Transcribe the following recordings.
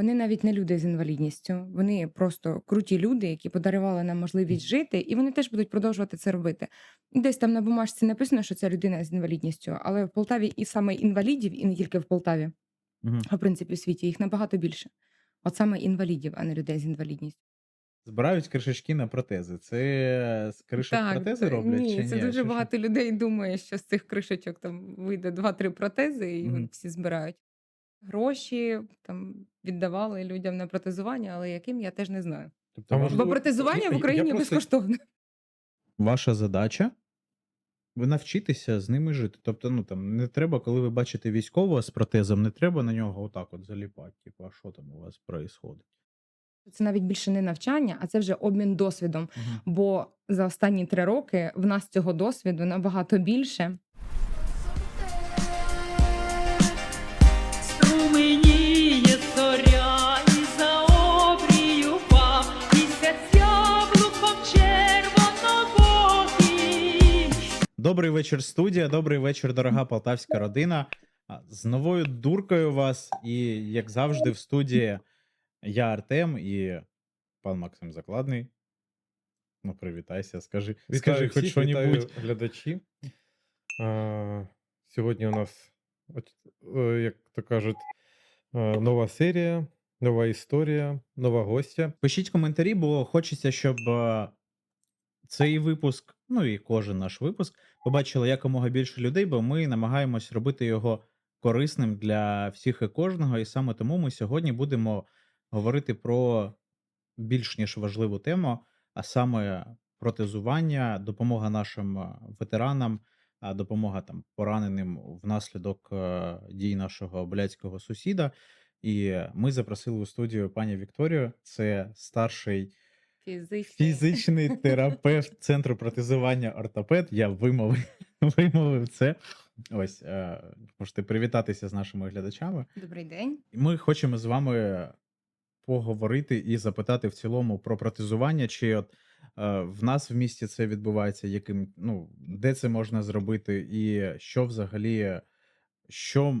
Вони навіть не люди з інвалідністю. Вони просто круті люди, які подарували нам можливість жити, і вони теж будуть продовжувати це робити. Десь там на бумажці написано, що це людина з інвалідністю, але в Полтаві і саме інвалідів, і не тільки в Полтаві, Мгм. а в принципі в світі їх набагато більше. От саме інвалідів, а не людей з інвалідністю. Збирають кришечки на протези. Це з кришок протези це- роблять ні, чи це ні? дуже Чи що? багато людей думає, що з цих кришечок там вийде 2-3 протези, і Мгм. от всі збирають. Гроші там віддавали людям на протезування, але яким я теж не знаю. Тобто ва- можливо, Бо протезування я- в я Україні просто- безкоштовне. ваша задача ви навчитися з ними жити. Тобто, ну там не треба, коли ви бачите військового з протезом, не треба на нього отак от заліпати. Типу, а що там у вас відбувається? Це навіть більше не навчання, а це вже обмін досвідом. Бо за останні три роки в нас цього досвіду набагато більше. Добрий вечір, студія. Добрий вечір, дорога полтавська родина. З новою дуркою вас, і як завжди, в студії я Артем і пан Максим Закладний. Ну, привітайся, скажи, скажи хоч всіх, вітаю що-небудь. глядачі. А, сьогодні у нас, е, як то кажуть, е, нова серія, нова історія, нова гостя. Пишіть коментарі, бо хочеться, щоб е, цей випуск, ну і кожен наш випуск, побачило якомога більше людей, бо ми намагаємось робити його корисним для всіх і кожного. І саме тому ми сьогодні будемо говорити про більш ніж важливу тему, а саме протезування, допомога нашим е, ветеранам, допомога там пораненим внаслідок е, дій нашого блядського сусіда. І ми запросили у студію пані Вікторію. Це старший фізичний Фізичний терапевт центру протезування ортопед. Я вимовив, вимовив це. Ось е, можете привітатися з нашими глядачами. Добрий день. І Ми хочемо з вами поговорити і запитати в цілому про протезування, чи от е, в нас в місті це відбувається, яким ну де це можна зробити, і що взагалі, що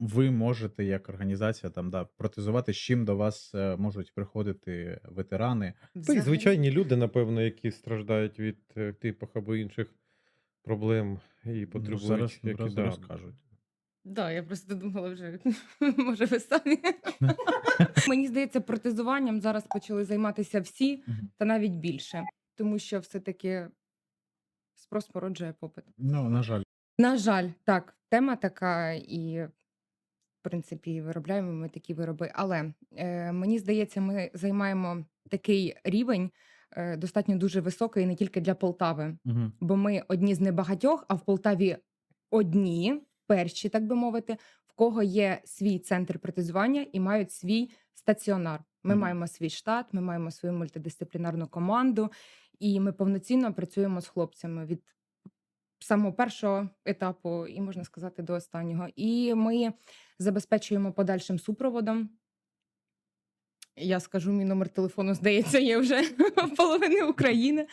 ви можете як організація там да протезувати, з чим до вас е, можуть приходити ветерани. Та й Взагалі- звичайні люди, напевно, які страждають від е, типу або інших проблем і Ну, потребують. зараз які, одразу да. розкажуть. Да, я просто думала вже, може, ви самі. Мені здається, протезуванням зараз почали займатися всі, Мгм. та навіть більше, тому що все-таки спрос породжує попит. Ну на жаль. На жаль, так, тема така, і в принципі виробляємо ми такі вироби. Але е, мені здається, ми займаємо такий рівень е, достатньо дуже високий не тільки для Полтави, Угу. бо ми одні з небагатьох, а в Полтаві одні, перші, так би мовити, в кого є свій центр протезування і мають свій стаціонар. Ми Мгм. маємо свій штат, ми маємо свою мультидисциплінарну команду, і ми повноцінно працюємо з хлопцями від самого першого етапу, і можна сказати, до останнього. І ми забезпечуємо подальшим супроводом. Я скажу, мій номер телефону, здається, є вже половини України.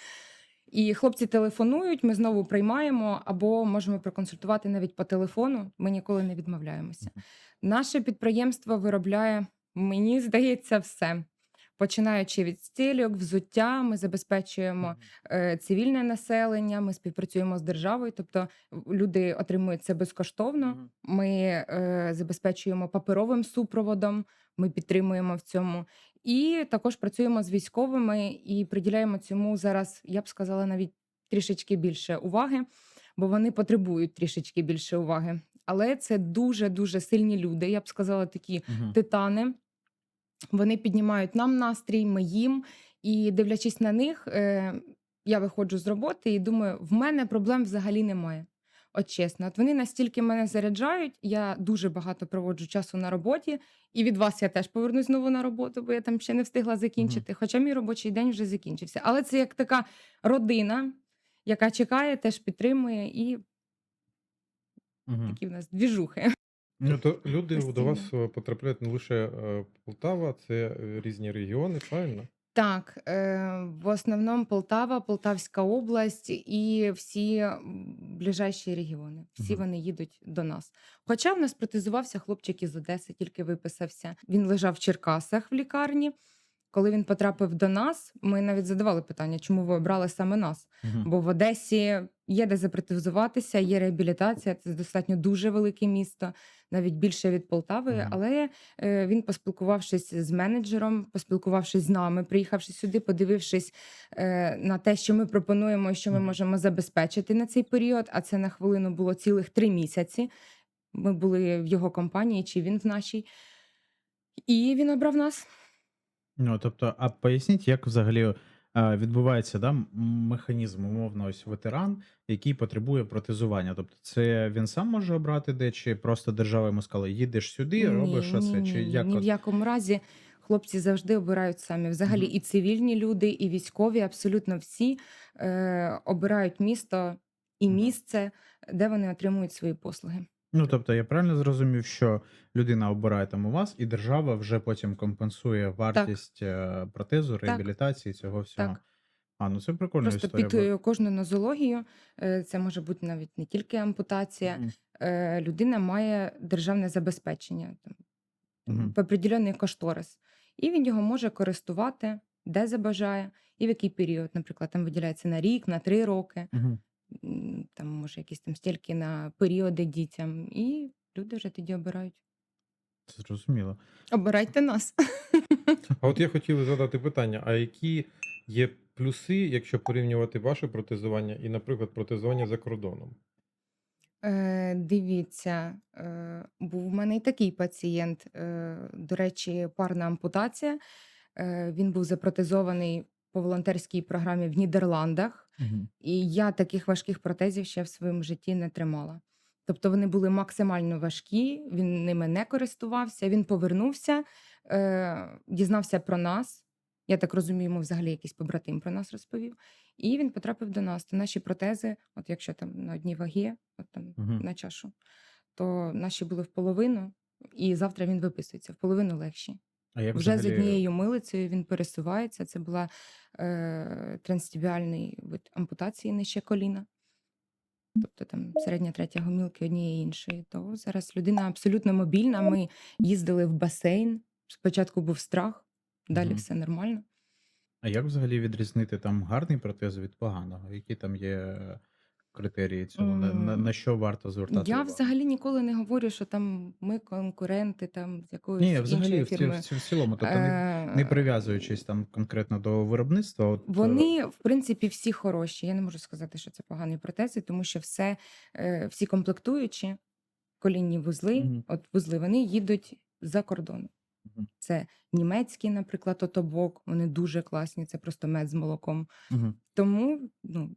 І хлопці телефонують, ми знову приймаємо або можемо проконсультувати навіть по телефону. Ми ніколи не відмовляємося. Наше підприємство виробляє, мені здається, все. Починаючи від стільок, взуття, ми забезпечуємо е, цивільне населення, ми співпрацюємо з державою, тобто люди отримують це безкоштовно. Ми е, забезпечуємо паперовим супроводом, ми підтримуємо в цьому. І також працюємо з військовими і приділяємо цьому зараз, я б сказала, навіть трішечки більше уваги, бо вони потребують трішечки більше уваги. Але це дуже дуже сильні люди. Я б сказала, такі Угу. титани. Вони піднімають нам настрій, ми їм. І дивлячись на них, е, я виходжу з роботи і думаю, в мене проблем взагалі немає. От чесно, от вони настільки мене заряджають, я дуже багато проводжу часу на роботі, і від вас я теж повернусь знову на роботу, бо я там ще не встигла закінчити. Хоча мій робочий день вже закінчився. Але це як така родина, яка чекає, теж підтримує, і Угу. такі в нас двіжухи. Тобто люди до Постійно. вас е, потрапляють не лише е, Полтава, це е, різні регіони, правильно? Так, е, в основному Полтава, Полтавська область і всі м, ближайші регіони. Всі Мгм. вони їдуть до нас. Хоча в нас протезувався хлопчик із Одеси, тільки виписався. Він лежав в Черкасах в лікарні. Коли він потрапив до нас, ми навіть задавали питання, чому ви обрали саме нас. Мгм. Бо в Одесі є де запротезуватися, є реабілітація. Це достатньо дуже велике місто, навіть більше від Полтави. Мгм. Але е, він, поспілкувавшись з менеджером, поспілкувавшись з нами, приїхавши сюди, подивившись е, на те, що ми пропонуємо, і що ми можемо забезпечити на цей період. А це на хвилину було цілих три місяці. Ми були в його компанії, чи він в нашій. І він обрав нас. Ну, тобто, а поясніть, як взагалі е, відбувається да, м- механізм, умовно, ось ветеран, який потребує протезування. Тобто, це він сам може обрати де, чи просто держава йому сказала, їдеш сюди, робиш ні, оце, ні, чи ні, як ні в от? якому разі. Хлопці завжди обирають самі. Взагалі, Мгм. і цивільні люди, і військові, абсолютно всі е, обирають місто і Мгм. місце, де вони отримують свої послуги. Ну, тобто, я правильно зрозумів, що людина обирає там у вас, і держава вже потім компенсує вартість е, протезу, реабілітації цього всього. Так. А, ну це прикольна Просто історія. під була. е, кожну нозологію, е, це може бути навіть не тільки ампутація. Мгм. е, Людина має державне забезпечення, там, Мгм. определений кошторис, і він його може користувати, де забажає, і в який період. Наприклад, там виділяється на рік, на три роки. Мгм. Там може якісь там стільки на періоди дітям, і люди вже тоді обирають. Зрозуміло. Обирайте нас. А от я хотів задати питання: а які є плюси, якщо порівнювати ваше протезування і, наприклад, протезування за кордоном? Е, дивіться, е, був в мене і такий пацієнт. Е, до речі, парна ампутація. Е, він був запротезований по волонтерській програмі в Нідерландах. Мгм. І я таких важких протезів ще в своєму житті не тримала. Тобто вони були максимально важкі, він ними не користувався, він повернувся, е, дізнався про нас. Я так розумію, йому взагалі якийсь побратим про нас розповів. І він потрапив до нас. То наші протези, от якщо там на одній вагі, от там Мгм. на чашу, то наші були в половину, і завтра він виписується в половину легші. А як Вже з однією милицею він пересувається. Це була е, транстібіальний вид ампутації нижче коліна. Тобто там середня третя гомілки однієї іншої. То зараз людина абсолютно мобільна. Ми їздили в басейн. Спочатку був страх, далі Мгм. все нормально. А як взагалі відрізнити там гарний протез від поганого? Які там є критерії цього? На, на, на що варто звертати Я увагу? взагалі ніколи не говорю, що там ми конкуренти там з якоюсь Ні, взагалі в, ці, фірмою. в, в цілому, тобто не, не Е, прив'язуючись там конкретно до виробництва. От, е, Вони, в принципі, всі хороші. Я не можу сказати, що це погані протези, тому що все, е, всі комплектуючі, колінні вузли, Мгм. от вузли, вони їдуть за кордон. Це німецький, наприклад, отобок, вони дуже класні, це просто мед з молоком. Мгм. Тому ну,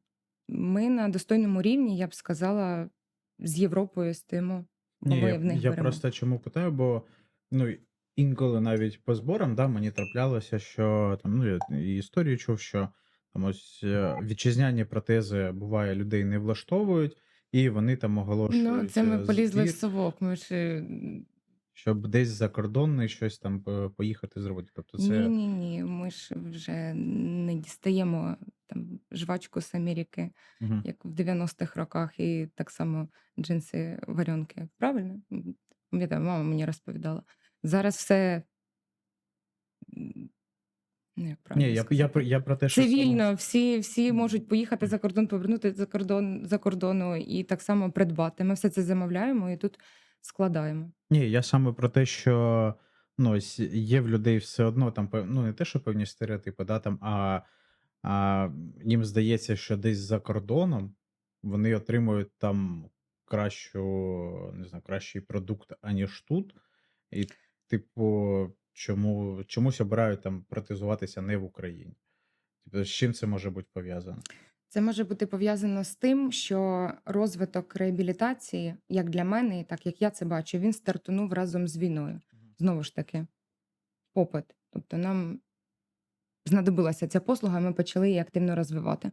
ми на достойному рівні, я б сказала, з Європою стимо, бо Ні, я, в них я беремо. просто чому питаю, бо ну, інколи навіть по зборам да, мені траплялося, що там, ну, я і історію чув, що там ось е, вітчизняні протези буває людей не влаштовують, і вони там оголошують Ну, це ми е, полізли в совок. Ми ж е, щоб десь закордонний щось там поїхати зробити. Тобто це Ні, ні, ні. Ми ж вже не дістаємо там жвачку з Америки, Мгм. як в 90-х роках, і так само джинси варіонки. Правильно? М, Пам'ятаю, мама мені розповідала. Зараз все. м, Ну, як правильно Ні, я, я, сказати? я про те, що саме- Цивільно, всі, всі можуть поїхати за кордон, повернути за кордон за кордону і так само придбати. Ми все це замовляємо і тут складаємо. Ні, я саме про те, що ну, є в людей все одно там ну, не те, що певні стереотипи, да, там, а, а їм здається, що десь за кордоном вони отримують там кращу, не знаю, кращий продукт, аніж тут. І, типу, чому, чомусь обирають там протезуватися не в Україні. Тобто, з чим це може бути пов'язано? Це може бути пов'язано з тим, що розвиток реабілітації, як для мене, і так як я це бачу, він стартунув разом з війною. Знову ж таки, попит. Тобто нам знадобилася ця послуга, ми почали її активно розвивати.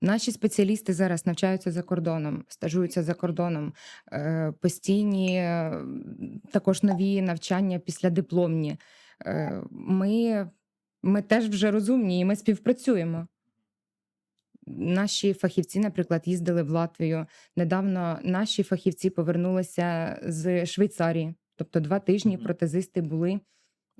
Наші спеціалісти зараз навчаються за кордоном, стажуються за кордоном, е, постійні також нові навчання після дипломні. Е, Ми Ми теж вже розумні, і ми співпрацюємо. Наші фахівці, наприклад, їздили в Латвію. Недавно наші фахівці повернулися з Швейцарії. Тобто два тижні протезисти були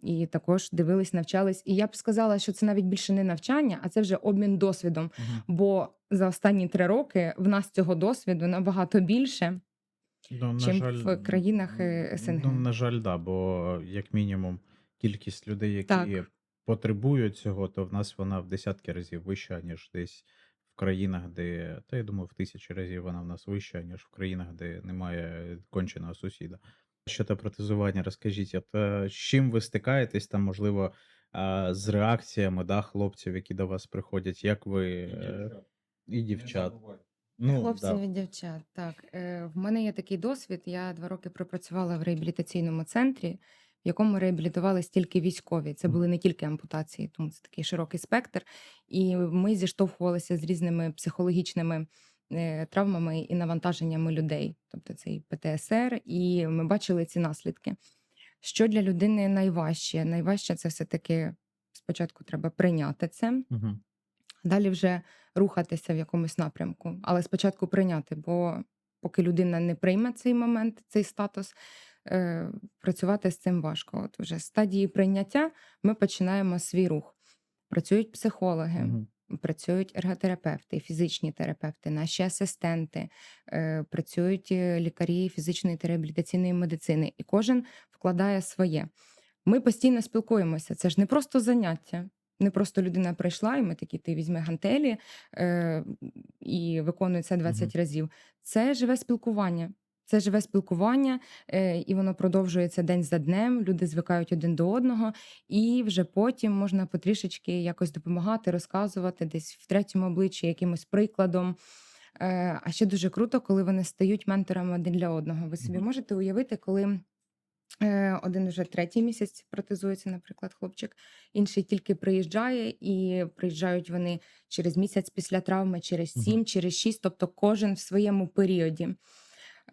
і також дивились, навчались. І я б сказала, що це навіть більше не навчання, а це вже обмін досвідом. Мгм. Бо за останні три роки в нас цього досвіду набагато більше. Ну, на чим жаль, в країнах, е, СНГ. Ну, на жаль, да, бо як мінімум кількість людей, які Так. потребують цього, то в нас вона в десятки разів вища, ніж десь країнах, де, та я думаю, в тисячі разів вона в нас вища, ніж в країнах, де немає конченого сусіда. Щодо протезування, розкажіть, от, е, з чим ви стикаєтесь там, можливо, з реакціями да, хлопців, які до вас приходять, як ви е, і дівчат. Ну, Хлопців да. і дівчат. Так, е, в мене є такий досвід. Я два роки пропрацювала в реабілітаційному центрі, якому реабілітувались тільки військові. Це були не тільки ампутації, тому це такий широкий спектр. І ми зіштовхувалися з різними психологічними е, травмами і навантаженнями людей, тобто це і ПТСР, і ми бачили ці наслідки. Що для людини найважче? Найважче це все-таки спочатку треба прийняти це, Мгм. далі вже рухатися в якомусь напрямку, але спочатку прийняти, бо поки людина не прийме цей момент, цей статус, е, працювати з цим важко. От вже з стадії прийняття ми починаємо свій рух. Працюють психологи, Мгм. працюють ерготерапевти, фізичні терапевти, наші асистенти, е, працюють е, лікарі фізичної та реабілітаційної медицини, і кожен вкладає своє. Ми постійно спілкуємося. Це ж не просто заняття. Не просто людина прийшла, і ми такі, ти візьми гантелі е, і виконує це 20 разів. Це живе спілкування. Це живе спілкування, е, і воно продовжується день за днем. Люди звикають один до одного, і вже потім можна потрішечки якось допомагати, розказувати десь в третьому обличчі якимось прикладом. Е, А ще дуже круто, коли вони стають менторами один для одного. Ви собі можете уявити, коли е, один вже третій місяць протезується, наприклад, хлопчик, інший тільки приїжджає, і приїжджають вони через місяць після травми, через сім, через шість, тобто кожен в своєму періоді.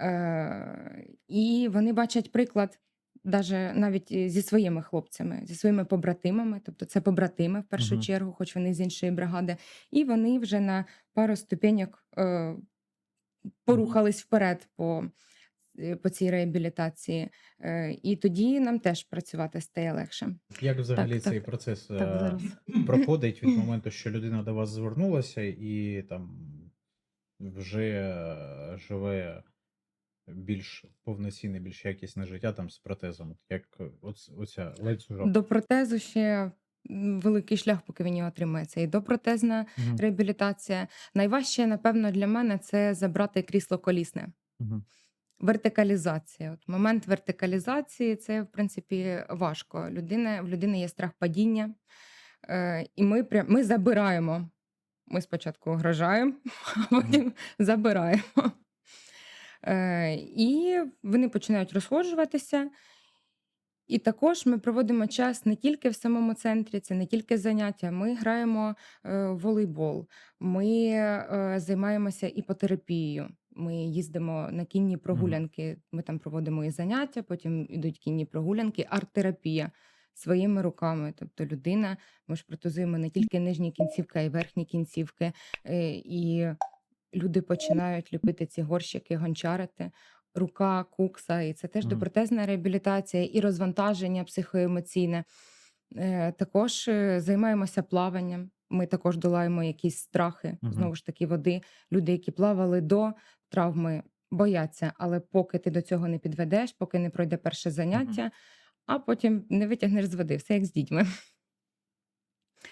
Е, І вони бачать приклад даже навіть е, зі своїми хлопцями, зі своїми побратимами, тобто це побратими в першу Мгм. чергу, хоч вони з іншої бригади, і вони вже на пару ступеньок е, порухались вперед по, е, по цій реабілітації. Е, І тоді нам теж працювати стає легше. Як взагалі Так, цей так. процес Так, зараз. проходить від моменту, що людина до вас звернулася і там вже живе більш повноцінне, більш якісне життя там з протезом? Як е, оц- оця ланцюжок? До протезу ще великий шлях, поки він його отримає. Це і допротезна Мгм. реабілітація. Найважче, напевно, для мене це забрати крісло колісне. Мгм. Вертикалізація. От момент вертикалізації це, в принципі, важко. Людина, в людини є страх падіння, е, і ми, прям, ми забираємо. Ми спочатку огражаємо, а потім забираємо. Е, і вони починають розходжуватися. І також ми проводимо час не тільки в самому центрі, це не тільки заняття. Ми граємо е, в волейбол, ми е, займаємося іпотерапією. Ми їздимо на кінні прогулянки. Ми там проводимо і заняття, потім йдуть кінні прогулянки, арт-терапія своїми руками. Тобто людина, ми ж протезуємо не тільки нижні кінцівки, а й верхні кінцівки. І люди починають ліпити ці горщики, гончарити. Рука, кукса, і це теж Мгм. допротезна реабілітація і розвантаження психоемоційне. Е, Також е, займаємося плаванням. Ми також долаємо якісь страхи, Мгм. знову ж таки, води. Люди, які плавали до травми, бояться, але поки ти до цього не підведеш, поки не пройде перше заняття, а потім не витягнеш з води, все як з дітьми.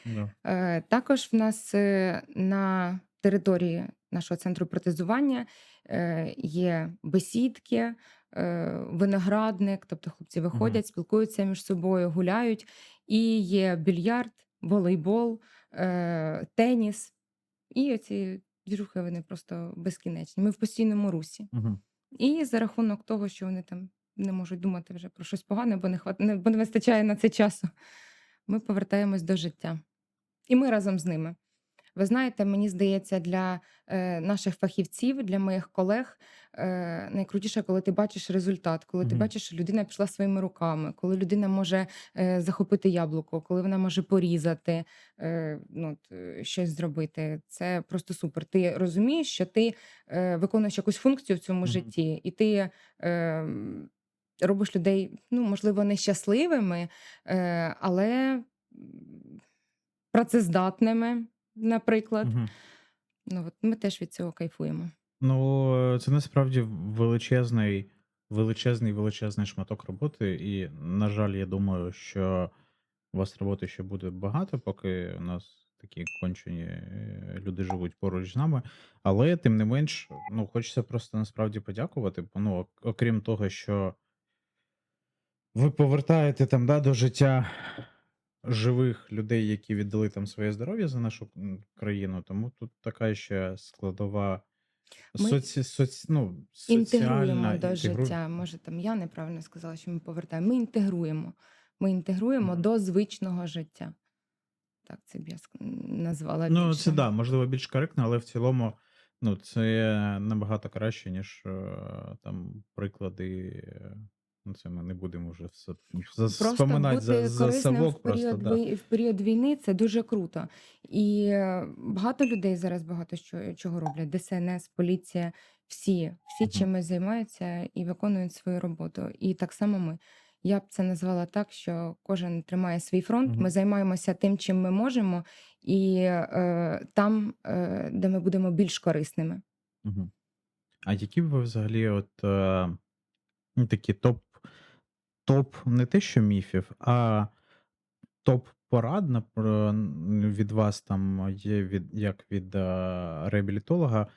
Да. Е, Також в нас на території нашого центру протезування е, є бесідки, е, виноградник, тобто хлопці виходять, спілкуються між собою, гуляють. І є більярд, волейбол, е, теніс. І оці двіжухи вони просто безкінечні. Ми в постійному русі. Мгм. І за рахунок того, що вони там не можуть думати вже про щось погане, бо не хват... бо не вистачає на це часу, ми повертаємось до життя. І ми разом з ними. Ви знаєте, мені здається, для е, наших фахівців, для моїх колег е, найкрутіше, коли ти бачиш результат, коли ти бачиш, що людина пішла своїми руками, коли людина може е, захопити яблуко, коли вона може порізати, е, ну, е, щось зробити. Це просто супер. Ти розумієш, що ти е, виконуєш якусь функцію в цьому житті, і ти. Е, Робиш людей, ну, можливо, нещасливими, але працездатними, наприклад. Мгм. Ну, от ми теж від цього кайфуємо. Ну, це насправді величезний, величезний, величезний шматок роботи. І, на жаль, я думаю, що у вас роботи ще буде багато, поки у нас такі кончені е, люди живуть поруч з нами. Але тим не менш, ну, хочеться просто насправді подякувати. Ну, окрім того, що ви повертаєте там да, до життя живих людей, які віддали там своє здоров'я за нашу м, країну. Тому тут така ще складова Ми соці, соці, ну, інтегруємо до інтегру... життя. Може, там я неправильно сказала, що ми повертаємо. Ми інтегруємо. Ми інтегруємо Мгм. до звичного життя. Так, це б я ск- назвала Ну, це більше. да, можливо, більш коректно, але в цілому, ну, це набагато краще, ніж е, там приклади. Ну, це ми не будемо вже все Просто вспоминати за, за корисним в совок, просто період, да. в період війни це дуже круто. І багато людей зараз багато що, чого роблять. ДСНС, поліція, всі, всі Мгм. чимось займаються і виконують свою роботу. І так само ми. Я б це назвала так, що кожен тримає свій фронт. Ми займаємося тим, чим ми можемо, і е, там, е, де ми будемо більш корисними. Мгм. А які б ви взагалі, от е, такі топ, топ не те, що міфів, а топ порад напр- від вас там є від як від е, реабілітолога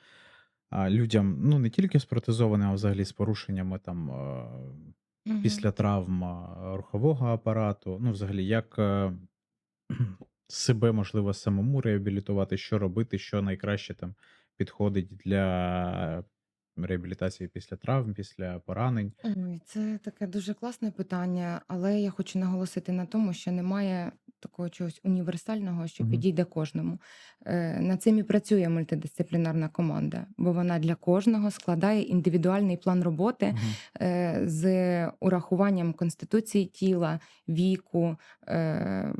а, людям, ну не тільки з протезованими, а взагалі з порушеннями там е, Мгм. після травм е, рухового апарату. Ну, взагалі, як е, себе можливо самому реабілітувати, що робити, що найкраще там підходить для реабілітації після травм, після поранень. Ой, це таке дуже класне питання, але я хочу наголосити на тому, що немає такого чогось універсального, що Мгм. підійде кожному. Е, Над цим і працює мультидисциплінарна команда, бо вона для кожного складає індивідуальний план роботи Мгм. е, з урахуванням конституції тіла, віку, е,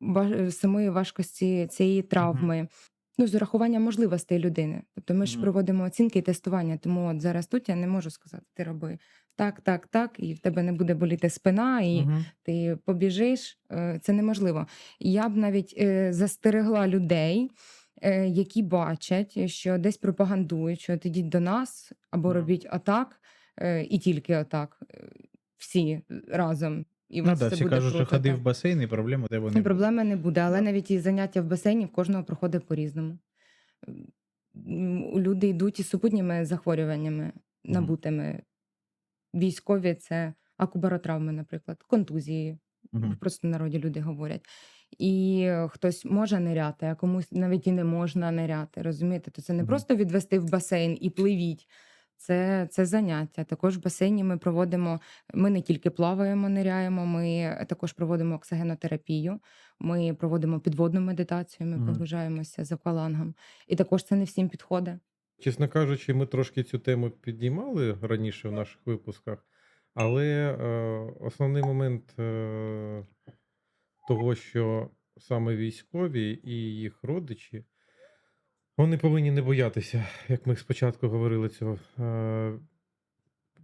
ва- самої важкості цієї травми. Ну, з урахуванням можливостей людини. Тобто ми ж Мгм. проводимо оцінки і тестування. Тому от зараз тут я не можу сказати, ти роби так, так, так, і в тебе не буде боліти спина, і Мгм. ти побіжиш. Е, Це неможливо. Я б навіть е, застерегла людей, е, які бачать, що десь пропагандують, що от ідіть до нас або Мгм. робіть отак, і тільки отак. Всі разом. І Ну да, це всі буде кажуть, що круто. ходи так. в басейн, і проблем у тебе не буде. проблеми не буде, але Да. навіть і заняття в басейні в кожного проходить по-різному. Люди йдуть із супутніми захворюваннями, набутими. Військові це акубаротравми, наприклад, контузії. В простонароді люди говорять. І хтось може ниряти, а комусь навіть і не можна ниряти. Розумієте? То це не просто відвести в басейн і пливіть. Це, це заняття. Також в басейні ми проводимо. Ми не тільки плаваємо, ниряємо, ми також проводимо оксигенотерапію. Ми проводимо підводну медитацію. Ми Мгм. погружаємося за аквалангом. І також це не всім підходить. Чесно кажучи, ми трошки цю тему піднімали раніше в наших випусках, але е, основний момент е, того, що саме військові і їх родичі, вони повинні не боятися, як ми спочатку говорили цього. Е,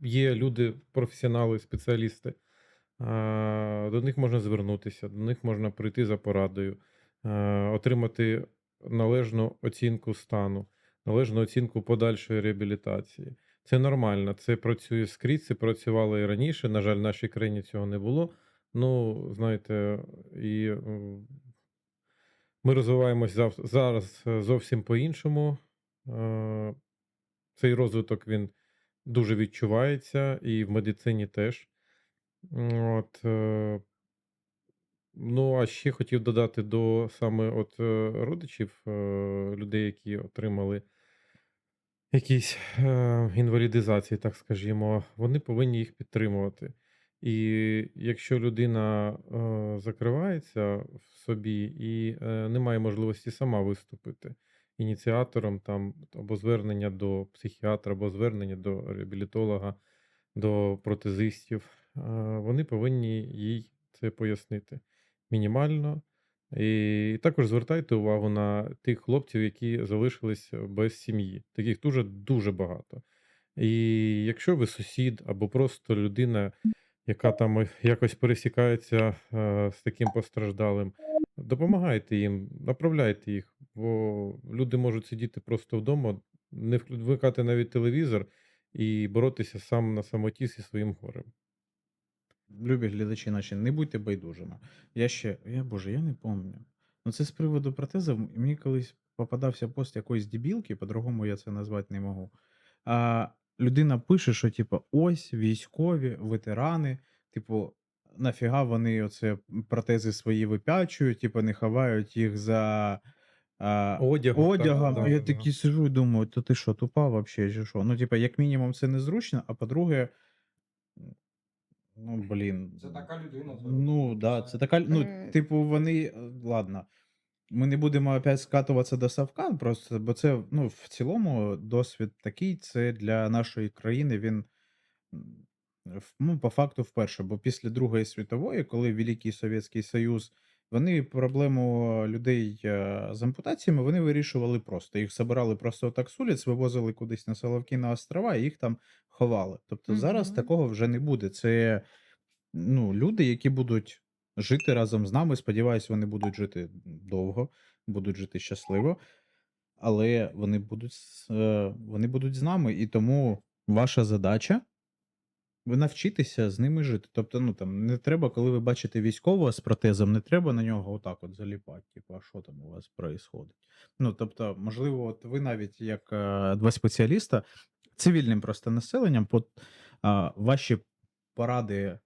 є люди, професіонали, спеціалісти. Е, До них можна звернутися, до них можна прийти за порадою, е, отримати належну оцінку стану, належну оцінку подальшої реабілітації. Це нормально, це працює скрізь, це працювало і раніше. На жаль, в нашій країні цього не було. Ну, знаєте, і ми розвиваємось зараз е, зовсім по-іншому. Е, Цей розвиток він дуже відчувається, і в медицині теж. От, е, ну, а ще хотів додати до саме от родичів людей, які отримали якісь інвалідизації, так скажімо, вони повинні їх підтримувати. І якщо людина е, закривається в собі і е, не має можливості сама виступити ініціатором там або звернення до психіатра, або звернення до реабілітолога, до протезистів, е, вони повинні їй це пояснити мінімально. І також звертайте увагу на тих хлопців, які залишились без сім'ї. Таких дуже дуже багато. І якщо ви сусід або просто людина, яка там якось пересікається е, з таким постраждалим, допомагайте їм, направляйте їх, бо люди можуть сидіти просто вдома, не вмикати навіть телевізор і боротися сам на самоті зі своїм горем. Любі глядачі наші, не будьте байдужими. Я ще, я боже, я не пам'ятаю. Ну це з приводу протезів. Мені колись попадався пост якоїсь дебілки, по-другому я це назвати не можу. А людина пише, що типу, ось військові, ветерани, типу, нафіга вони оце протези свої випячують, типу, не ховають їх за. А, Одягом, так, одягом. да, а я да. такий сижу і думаю, то ти що, тупа вообще, чи що? Ну, типа, як мінімум, це незручно, а по-друге, ну, блін. Це така людина. це- Ну, да, це така, ну, Е. типу, вони, е, ладно. Ми не будемо опять скатуватися до Савка, просто, бо це, ну, в цілому досвід такий, це для нашої країни він, ну, по факту вперше, бо після Другої світової, коли Великий Совєтський Союз, вони проблему людей е, з ампутаціями вони вирішували просто. Їх забирали просто так з улиць, вивозили кудись на Соловки на острова і їх там ховали. Тобто зараз такого вже не буде. Це ну, люди, які будуть жити разом з нами. Сподіваюсь, вони будуть жити довго, будуть жити щасливо, але вони будуть, е, вони будуть з нами, і тому ваша задача навчитися з ними жити. Тобто, ну там не треба, коли ви бачите військового з протезом, не треба на нього отак от заліпати. Типу, а що там у вас происходить? Ну тобто, можливо, от ви навіть як е, два спеціаліста, цивільним просто населенням, по, ваші поради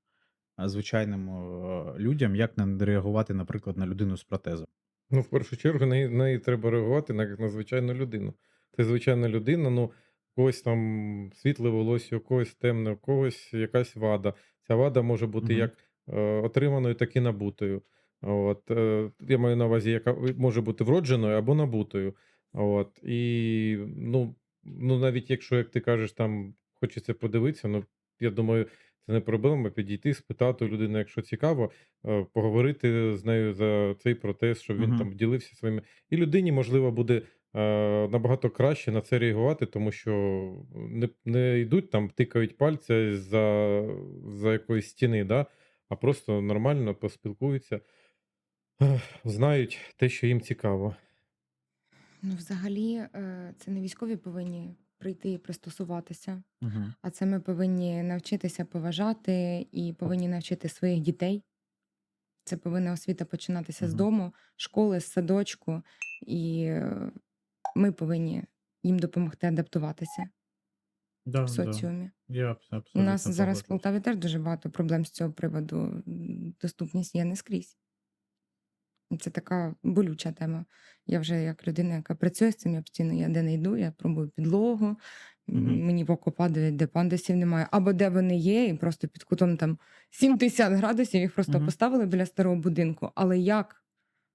звичайним е, людям, як нам реагувати, наприклад, на людину з протезом. Ну, в першу чергу, на неї, треба реагувати на, на звичайну людину. Це звичайна людина, ну, когось там світле волосся, у когось темне, у когось якась вада. Ця вада може бути Мгм. як е, отриманою, так і набутою. От, е, я маю на увазі, яка може бути вродженою або набутою. От, і ну, ну, навіть якщо, як ти кажеш, там хочеться подивитися, ну, я думаю, це не проблема підійти, спитати у людини, якщо цікаво, е, поговорити з нею за цей протест, щоб він Мгм. там ділився своїми. І людині, можливо, буде е, набагато краще на це реагувати, тому що не, не йдуть там, тикають пальця за, за якоїсь стіни, да? а просто нормально поспілкуються, знають те, що їм цікаво. Ну, взагалі, е, це не військові повинні прийти і пристосуватися, Угу. а це ми повинні навчитися поважати і повинні навчити своїх дітей. Це повинна освіта починатися з Мгм. дому, школи, з садочку, і е, ми повинні їм допомогти адаптуватися Да, в соціумі. Я абс- У нас зараз в. Полтаві теж дуже багато проблем з цього приводу. Доступність є не скрізь. Це така болюча тема. Я вже як людина, яка працює з цим, я постійно я де не йду, я пробую підлогу, Мгм. мені в око падає, де пандусів немає, або де вони є, і просто під кутом там 70 градусів їх просто Мгм. поставили біля старого будинку. Але як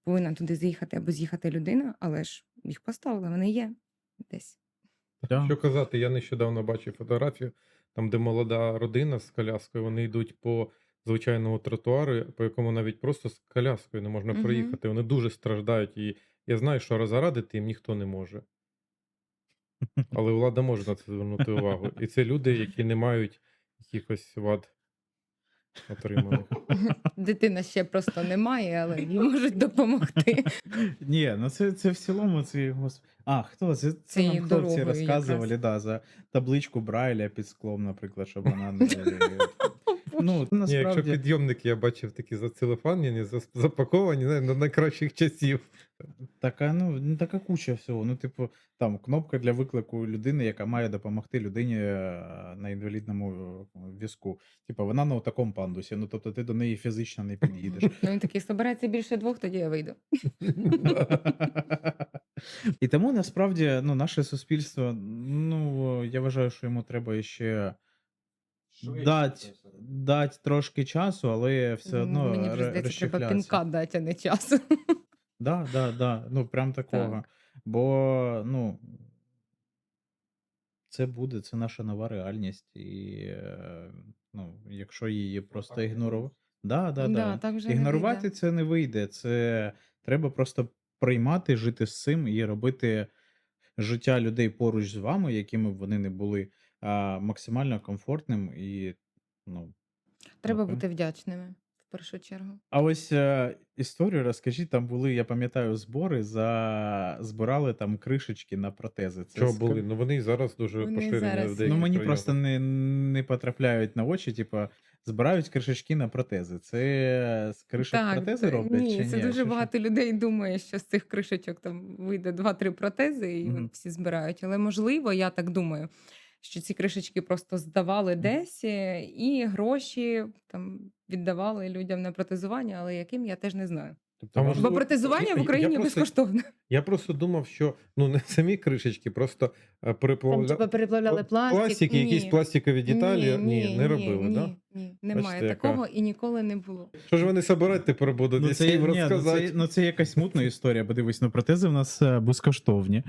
повинна туди заїхати або з'їхати людина, але ж їх поставили, вони є десь. Да. Що казати, я нещодавно бачив фотографію, там, де молода родина з коляскою, вони йдуть по звичайному тротуару, по якому навіть просто з коляскою не можна проїхати. Вони дуже страждають, і я знаю, що розрадити їм ніхто не може. Але влада може на це звернути увагу. І це люди, які не мають якихось вад отриманих. Дитина ще просто немає, але їй можуть допомогти. Ні, ну це, це в цілому це. А, хто? Це, це Це нам хлопці розказували, да, за табличку Брайля під склом, наприклад, щоб вона не. ну, Ні, якщо насправді. підйомники я бачив такі зацелефанені, зас- запаковані не, на найкращих часів. Така, ну, ну, така куча всього. Ну, типу, там кнопка для виклику людини, яка має допомогти людині е, на інвалідному е, візку. Типу, вона на такому пандусі. Ну, тобто ти до неї фізично не під'їдеш. Ну, він такий, собирається більше двох, тоді я вийду. І тому насправді ну, наше суспільство, ну я вважаю, що йому треба ще дать, дать трошки часу, але все одно Мені здається, треба пінка дати, а не часу. Да, да, да. Ну, прям такого. Бо, ну, це буде, це наша нова реальність. І, е, ну, якщо її просто ігнорувати. Да, да, да. так вже не Ігнорувати це не вийде. Це треба просто приймати, жити з цим і робити життя людей поруч з вами, якими б вони не були, а, максимально комфортним і, ну, Треба Окей. бути вдячними в першу чергу. А ось е, історію розкажіть, там були, я пам'ятаю, збори за збирали там кришечки на протези. Це Чого ск- були? Ну вони і зараз дуже Вони поширені зараз в деяких Ну мені районах. просто не, не потрапляють на очі, типу, збирають кришечки на протези. Це з кришок протези це- роблять? Ні, чи це ні? дуже Чи що? багато людей думає, що з цих кришечок там вийде два-три протези, і Мгм. от всі збирають. Але можливо, я так думаю, що ці кришечки просто здавали десь е, і гроші там віддавали людям на протезування, але яким я теж не знаю. Тобто, можливо, Бо протезування я- в я Україні просто- безкоштовне. Я просто думав, що ну не самі кришечки, просто е, Там переплавля... типа переплавляли пластик. пластик, і якісь пластикові деталі. Ні, не робили, ні, да? Ні, немає Бачите, яка- такого і ніколи не було. Що ж вони собирати тепер будуть, Ну це, їм ні, ну, це, ну це якась мутна історія, бо дивись, ну протези в нас е, безкоштовні.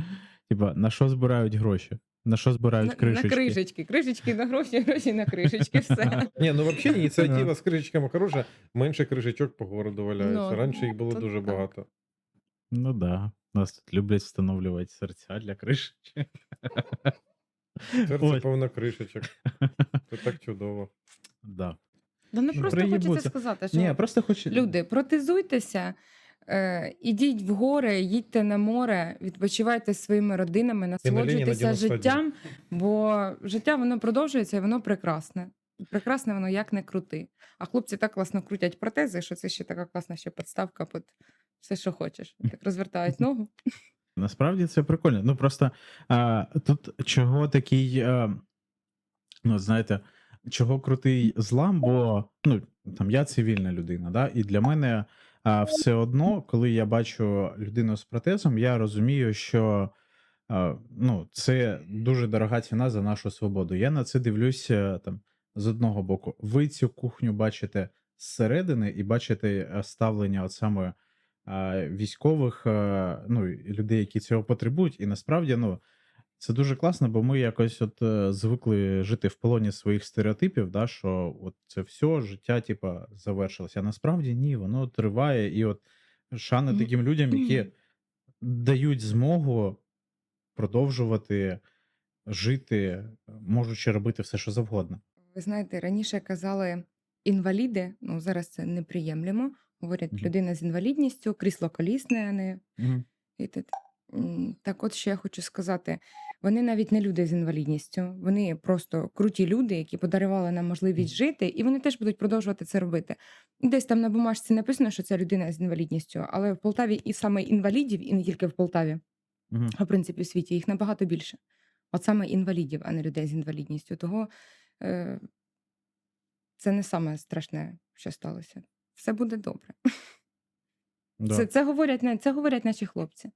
Типа, на що збирають гроші? На що збирають На, кришечки? на кришечки. Кришечки на гроші, гроші на кришечки. Все. Ні, ну взагалі ініціатива з кришечками хороша, менше кришечок по городу валяється. Ну, Раніше їх було дуже багато. Ну да. Нас тут люблять встановлювати серця для кришечки. Серце повно кришечок. Це так чудово. Да. Да ну Ну, просто хочеться сказати, що люди, протезуйтеся, ідіть в гори, їдьте на море, відпочивайте своїми родинами, насолоджуйтеся 91. життям, бо життя воно продовжується і воно прекрасне. Прекрасне воно як не крути. А хлопці так класно крутять протези, що це ще така класна ще підставка під все, що хочеш. Так розвертають ногу. Насправді це прикольно. Ну просто а, тут чого такий, а, ну знаєте, чого крутий злам, бо ну, там я цивільна людина, да, і для мене а, все одно, коли я бачу людину з протезом, я розумію, що ну, це дуже дорога ціна за нашу свободу. Я на це дивлюся там з одного боку. Ви цю кухню бачите зсередини і бачите е, ставлення от саме військових, ну, людей, які цього потребують. І насправді, ну, це дуже класно, бо ми якось от е, звикли жити в полоні своїх стереотипів, да, що от це все життя, типа, завершилося. А насправді ні, воно триває. І от шана таким людям, які дають змогу продовжувати жити, можучи робити все, що завгодно. Ви знаєте, раніше казали інваліди, ну зараз це неприємлемо. Говорять, Мгм. людина з інвалідністю, крісло колісне, а не Мгм. І М, Так от ще я хочу сказати: вони навіть не люди з інвалідністю, вони просто круті люди, які подарували нам можливість жити, і вони теж будуть продовжувати це робити. Десь там на бумажці написано, що це людина з інвалідністю, але в Полтаві і саме інвалідів, і не тільки в Полтаві, Мгм. а в принципі в світі їх набагато більше. От саме інвалідів, а не людей з інвалідністю. Того е, це не саме страшне, що сталося. Все буде добре. Да. Це, це, говорять, це говорять наші хлопці.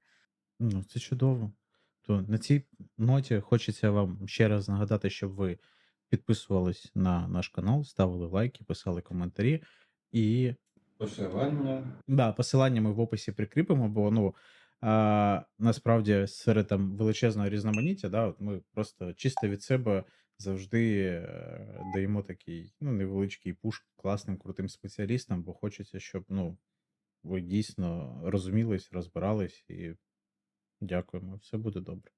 Ну, це чудово. То на цій ноті хочеться вам ще раз нагадати, щоб ви підписувались на наш канал, ставили лайки, писали коментарі. І Посилання. да, посилання ми в описі прикріпимо, бо ну а, насправді серед там величезного різноманіття, да, от ми просто чисто від себе завжди е, даємо такий ну, невеличкий пуш класним крутим спеціалістам, бо хочеться, щоб ну, ви дійсно розумілись, розбирались і дякуємо. Все буде добре.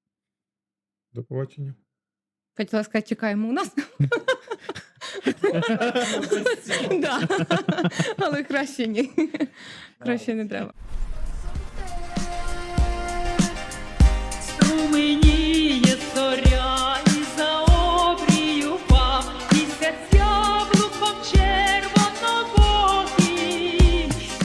До побачення. Хотіла сказати, чекаємо у нас. Але краще ні. Краще не треба.